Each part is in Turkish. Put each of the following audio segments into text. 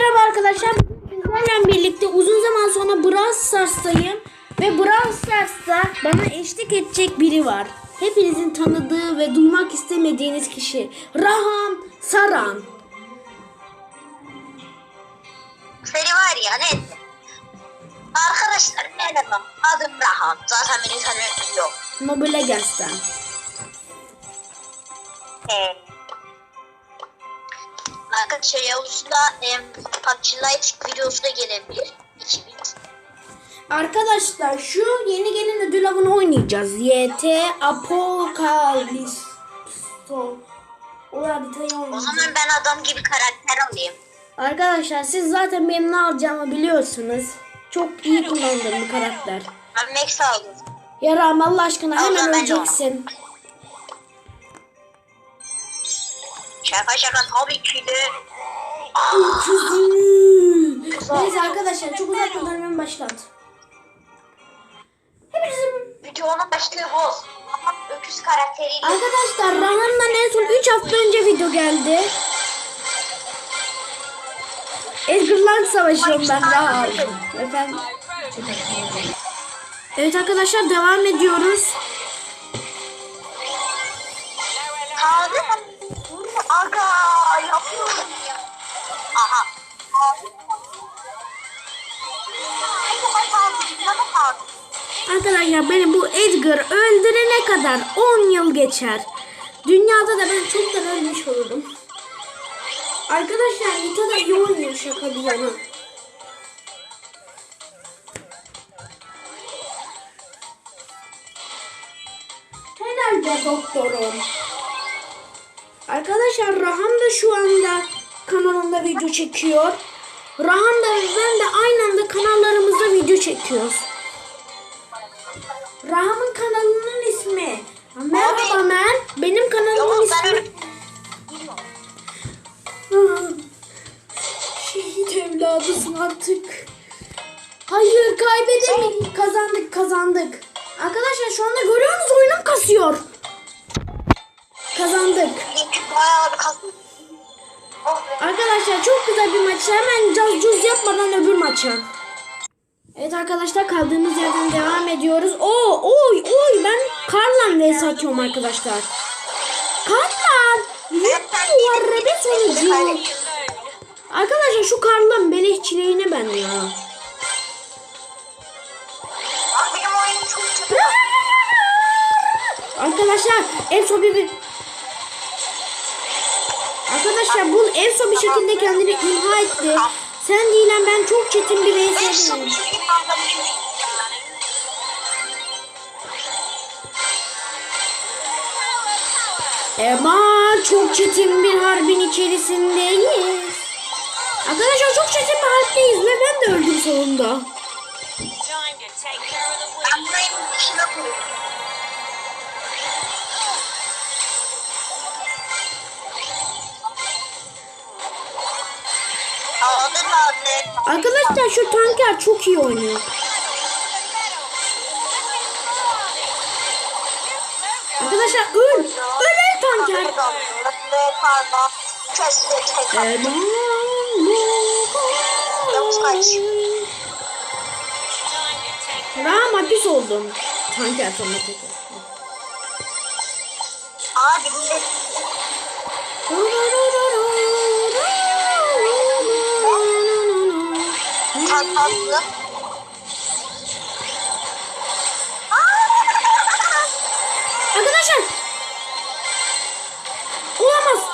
merhaba arkadaşlar. Sizlerle birlikte uzun zaman sonra Brawl Stars'tayım. Ve Brawl Stars'ta bana eşlik edecek biri var. Hepinizin tanıdığı ve duymak istemediğiniz kişi. Raham Saran. Seni var ya ne? Arkadaşlar merhaba. Adım Rahan. Zaten beni tanıyan yok. Mobile Legends'ten. Ee, arkadaşlar Yavuz'da em, PUBG Lite videosu da gelebilir. 2000. Arkadaşlar şu yeni gelen ödül avını oynayacağız. YT Apocalypse. O haritayı O oynayacağız. zaman ben adam gibi karakter alayım. Arkadaşlar siz zaten benim ne alacağımı biliyorsunuz. Çok iyi kullandığım bir karakter. Ben Max aldım. Yaram Allah aşkına Allah hemen ben öleceksin. Şaka şaka tabii ki de. Neyse arkadaşlar çok uzatmadan hemen başlat. Hepinizin... Videonun başlığı boz. Öküz karakteriyle. Arkadaşlar Rahan'dan en son 3 hafta önce video geldi. Edgar'la savaşıyorum ben daha aldım. Efendim. Evet arkadaşlar devam ediyoruz. Kaldı mı? Arkadaşlar beni bu Edgar öldürene kadar 10 yıl geçer. Dünyada da ben çoktan ölmüş olurum. Arkadaşlar Nita da iyi oynuyor şaka bir yana. Helal be doktorum. Arkadaşlar Raham da şu anda kanalında video çekiyor. Raham da ben de aynı anda kanallarımızda video çekiyoruz. Raham'ın kanalının ismi. Merhaba men. Benim kanalımın ismi. Şehit evladısın artık. Hayır kaybedemedik. Kazandık kazandık. Arkadaşlar şu anda görüyorsunuz oyunum kasıyor. Kazandık. Arkadaşlar çok güzel bir maç. Hemen caz cuz yapmadan öbür maça. Evet arkadaşlar kaldığımız yerden devam ediyoruz. Oo, oy oy ben Karlan vs atıyorum arkadaşlar. Karlan! Muharrebe sonucu. Arkadaşlar şu Karlan beleşçiliğine ben ya. Kötü. Arkadaşlar Enso bir Arkadaşlar bu Enso bir şekilde kendini imha etti. Sen değilen ben çok çetin bir gibi anlamışım. Ama çok çetin bir harbin içerisindeyiz. Arkadaşlar çok çetin bir harpteyiz ve ben de öldüm sonunda. Arkadaşlar şu tanker çok iyi oynuyor. Arkadaşlar öl. Öl el tanker. Ram hapis oldum. Tanker sonra tekrar. Abi tatlı. Arkadaşlar. Olamaz.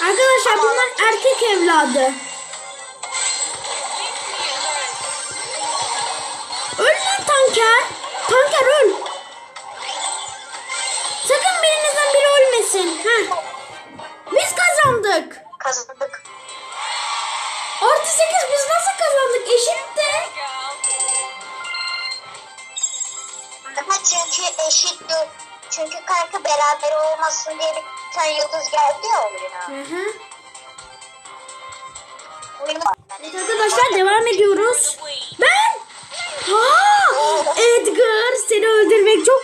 Arkadaşlar bunlar erkek evladı. Tanker. Tanker öl. Sakın birinizden biri ölmesin. Heh. Biz kazandık. kazandık. Artı 8 biz nasıl kazandık? Eşitti. Ama çünkü eşit yok. Çünkü kanka beraber olmasın diye bir tane yıldız geldi ya oyuna. Hı hı. Evet arkadaşlar devam ediyoruz. Ben? Ha! Edgar seni öldürmek çok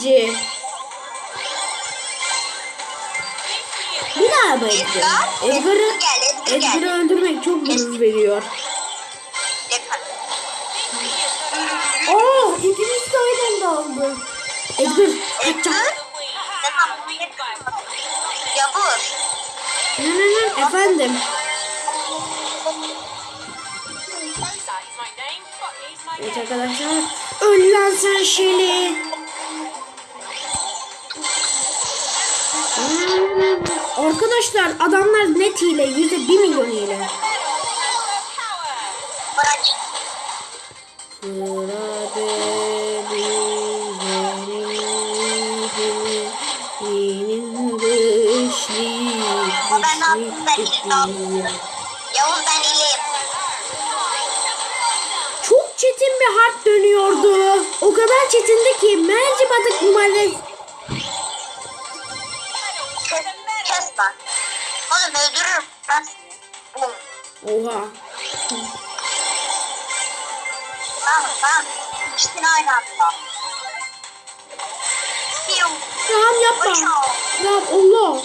verici. Bir daha mı Edgar? Edgar'ı Edgar öldürmek çok gurur veriyor. Oo, ikimiz de aynı anda aldı. Edgar kaçacak. Yavuz. Ne ne ne efendim. Evet arkadaşlar. Öl lan sen Şeli. Arkadaşlar adamlar net hile. Yüzde bir milyon hile. Çok çetin bir harp dönüyordu. O kadar çetindi ki Oha. Tamam tamam. İkisini aynı anda. Tamam yapma. Tamam Allah.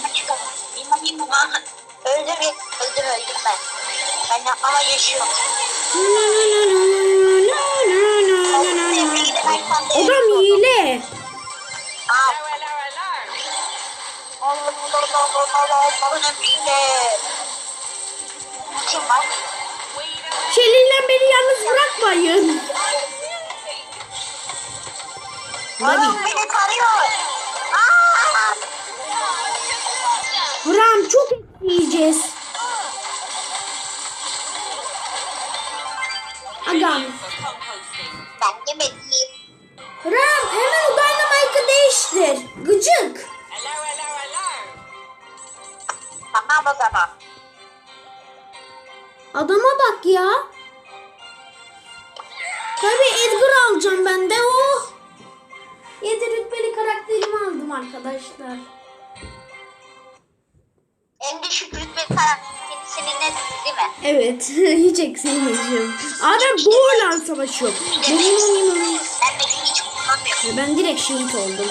Öldüm öldüm öldüm ben. Ben ama yaşıyorum. Adam hile. Al. Allah Allah Allah Allah Allah'ın emriyle. Kim var? Şeli'yle beni yalnız bırakmayın. Oğlum beni tarıyor. Aa! Ram çok etkileyeceğiz. Agam. Ben yemedim. Ram hemen o Dynamite'ı değiştir. Gıcık. Tamam o zaman. Adama bak ya. Tabii Edgar alacağım ben de. Oh. 7 rütbeli karakterimi aldım arkadaşlar. En düşük rütbe karakterin seninle değil mi? Evet. hiç benim benim. Ben de hiç kullanmıyorum. Ben direkt şehit oldum.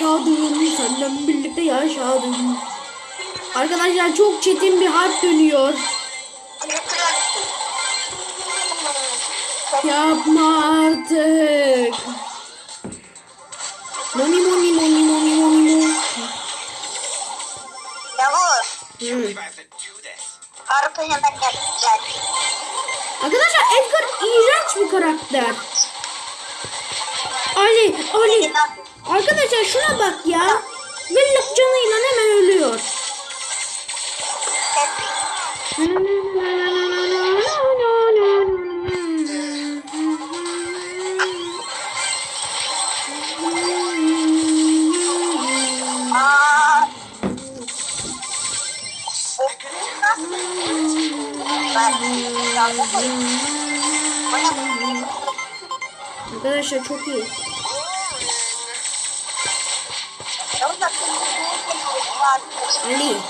Yaşadım. Senden birlikte yaşadım. Arkadaşlar çok çetin bir harp dönüyor. Yapma artık. Moni moni moni moni moni moni. Yavuz. Hı. Harpı hemen. Gel. Arkadaşlar Edgar iğrenç bir karakter. Ali, Ali. Arkadaşlar şuna bak ya. Birlik canıyla hemen ölüyor. Arkadaşlar çok iyi. Dedim?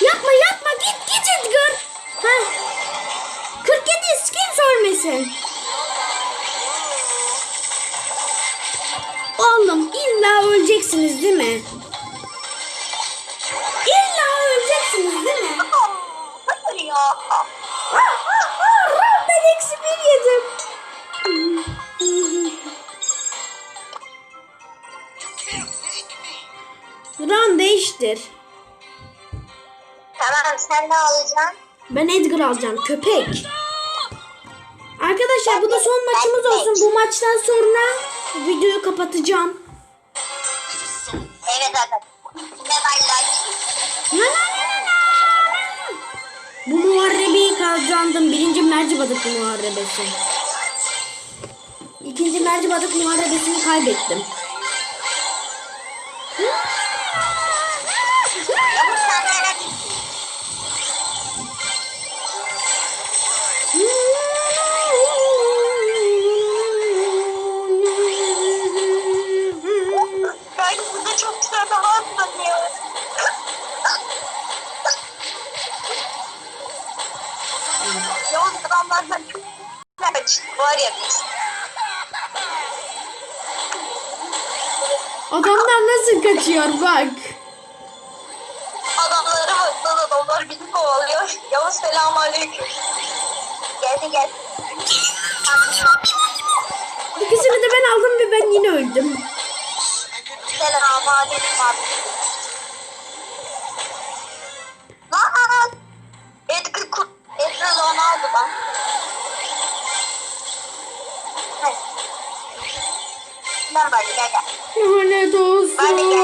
Yapma yapma git git Edgar. Heh. 47 skin ölmesin. Öleceksiniz değil mi? İlla öleceksiniz değil mi? Hayır ya. Ben eksi bir yedim. Ram değiştir. Tamam sen ne alacaksın? Ben Edgar alacağım köpek. Arkadaşlar bu da son maçımız olsun. Bu maçtan sonra videoyu kapatacağım. Na. Bu muharebeyi kazandım. Birinci mercibadık muharebesi. İkinci mercibadık muharebesini kaybettim. Kaçıyor bak. Adamları baktılar adamlar bizi kovalıyor. Yavuz selamünaleyküm. Geldi gel. İkisini de ben aldım ve ben yine öldüm. Selamünaleyküm abi. Lanet olsun. Hayır.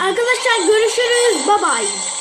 Arkadaşlar görüşürüz. Bye bye.